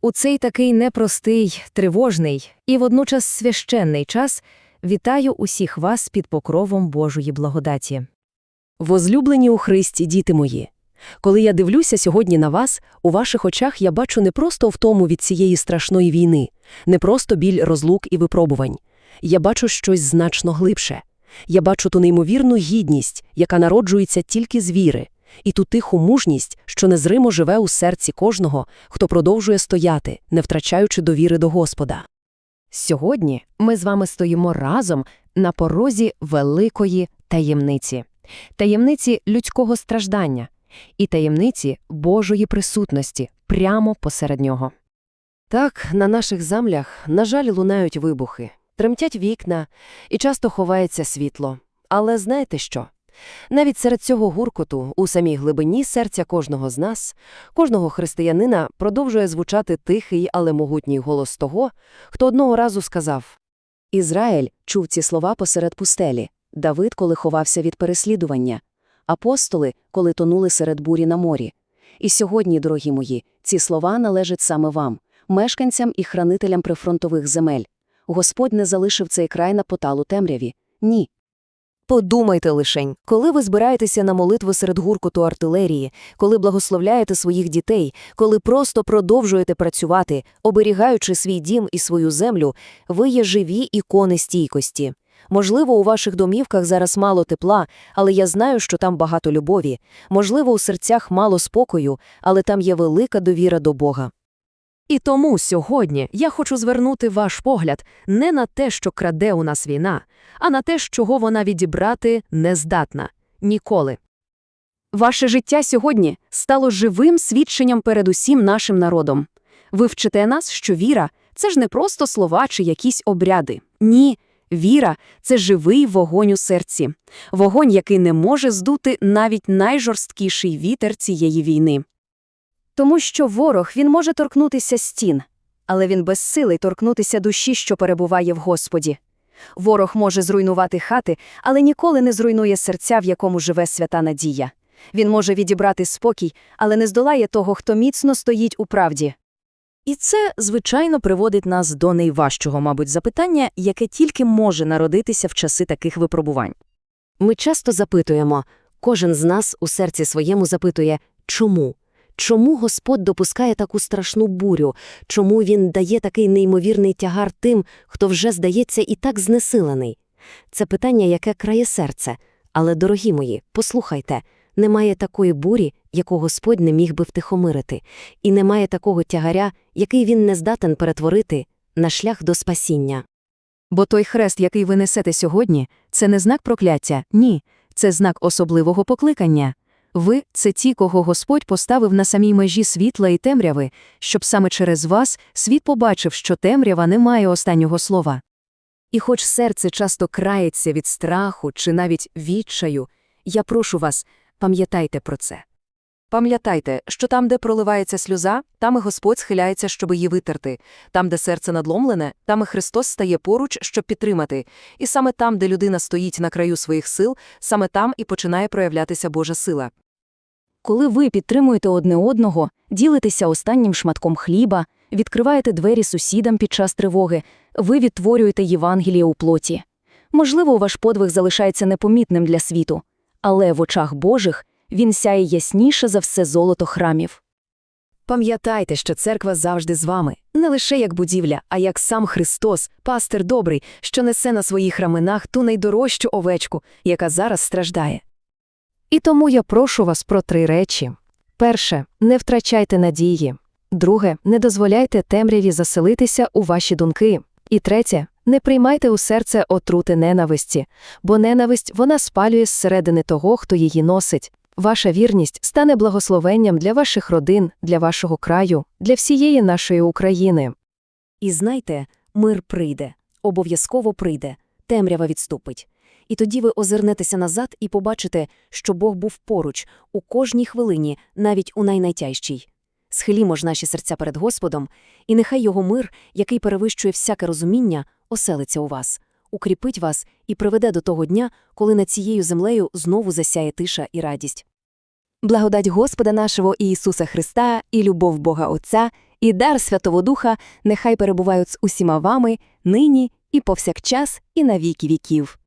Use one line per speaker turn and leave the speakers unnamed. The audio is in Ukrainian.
У цей такий непростий, тривожний і водночас священний час вітаю усіх вас під покровом Божої благодаті.
Возлюблені у Христі, діти мої. Коли я дивлюся сьогодні на вас, у ваших очах я бачу не просто втому від цієї страшної війни, не просто біль розлук і випробувань. Я бачу щось значно глибше. Я бачу ту неймовірну гідність, яка народжується тільки з віри, і ту тиху мужність, що незримо живе у серці кожного, хто продовжує стояти, не втрачаючи довіри до Господа.
Сьогодні ми з вами стоїмо разом на порозі великої таємниці, таємниці людського страждання і таємниці Божої присутності прямо посеред нього.
Так, на наших землях, на жаль, лунають вибухи, тремтять вікна і часто ховається світло. Але знаєте що? Навіть серед цього гуркоту, у самій глибині серця кожного з нас, кожного християнина продовжує звучати тихий, але могутній голос того, хто одного разу сказав Ізраїль чув ці слова посеред пустелі, Давид, коли ховався від переслідування, апостоли, коли тонули серед бурі на морі. І сьогодні, дорогі мої, ці слова належать саме вам, мешканцям і хранителям прифронтових земель. Господь не залишив цей край на поталу темряві. Ні.
Подумайте лишень, коли ви збираєтеся на молитву серед гуркоту артилерії, коли благословляєте своїх дітей, коли просто продовжуєте працювати, оберігаючи свій дім і свою землю, ви є живі ікони стійкості. Можливо, у ваших домівках зараз мало тепла, але я знаю, що там багато любові. Можливо, у серцях мало спокою, але там є велика довіра до Бога. І тому сьогодні я хочу звернути ваш погляд не на те, що краде у нас війна, а на те, чого вона відібрати не здатна. Ніколи. Ваше життя сьогодні стало живим свідченням перед усім нашим народом. Ви вчите нас, що віра це ж не просто слова чи якісь обряди. Ні, віра це живий вогонь у серці, вогонь, який не може здути навіть найжорсткіший вітер цієї війни. Тому що ворог він може торкнутися стін, але він безсилий торкнутися душі, що перебуває в Господі. Ворог може зруйнувати хати, але ніколи не зруйнує серця, в якому живе свята надія. Він може відібрати спокій, але не здолає того, хто міцно стоїть у правді. І це, звичайно, приводить нас до найважчого, мабуть, запитання, яке тільки може народитися в часи таких випробувань.
Ми часто запитуємо, кожен з нас у серці своєму запитує чому? Чому Господь допускає таку страшну бурю? Чому Він дає такий неймовірний тягар тим, хто вже, здається, і так знесилений? Це питання, яке крає серце. Але, дорогі мої, послухайте, немає такої бурі, яку Господь не міг би втихомирити, і немає такого тягаря, який він не здатен перетворити на шлях до спасіння.
Бо той хрест, який ви несете сьогодні, це не знак прокляття, ні, це знак особливого покликання. Ви це ті, кого Господь поставив на самій межі світла і темряви, щоб саме через вас світ побачив, що темрява не має останнього слова. І хоч серце часто крається від страху чи навіть відчаю, я прошу вас, пам'ятайте про це. Пам'ятайте, що там, де проливається сльоза, там і Господь схиляється, щоб її витерти, там, де серце надломлене, там і Христос стає поруч, щоб підтримати, і саме там, де людина стоїть на краю своїх сил, саме там і починає проявлятися Божа сила. Коли ви підтримуєте одне одного, ділитеся останнім шматком хліба, відкриваєте двері сусідам під час тривоги, ви відтворюєте Євангеліє у плоті. Можливо, ваш подвиг залишається непомітним для світу, але в очах Божих він сяє ясніше за все золото храмів. Пам'ятайте, що церква завжди з вами, не лише як будівля, а як сам Христос, пастир добрий, що несе на своїх раменах ту найдорожчу овечку, яка зараз страждає. І тому я прошу вас про три речі. Перше, не втрачайте надії. Друге, не дозволяйте темряві заселитися у ваші думки. І третє, не приймайте у серце отрути ненависті, бо ненависть вона спалює зсередини того, хто її носить. Ваша вірність стане благословенням для ваших родин, для вашого краю, для всієї нашої України. І знайте, мир прийде, обов'язково прийде, темрява відступить. І тоді ви озирнетеся назад і побачите, що Бог був поруч у кожній хвилині, навіть у найнайтяжчій. Схилімо ж наші серця перед Господом, і нехай його мир, який перевищує всяке розуміння, оселиться у вас, укріпить вас і приведе до того дня, коли над цією землею знову засяє тиша і радість. Благодать Господа нашого Ісуса Христа і любов Бога Отця
і дар Святого Духа нехай перебувають з усіма вами, нині і повсякчас, і на віки віків.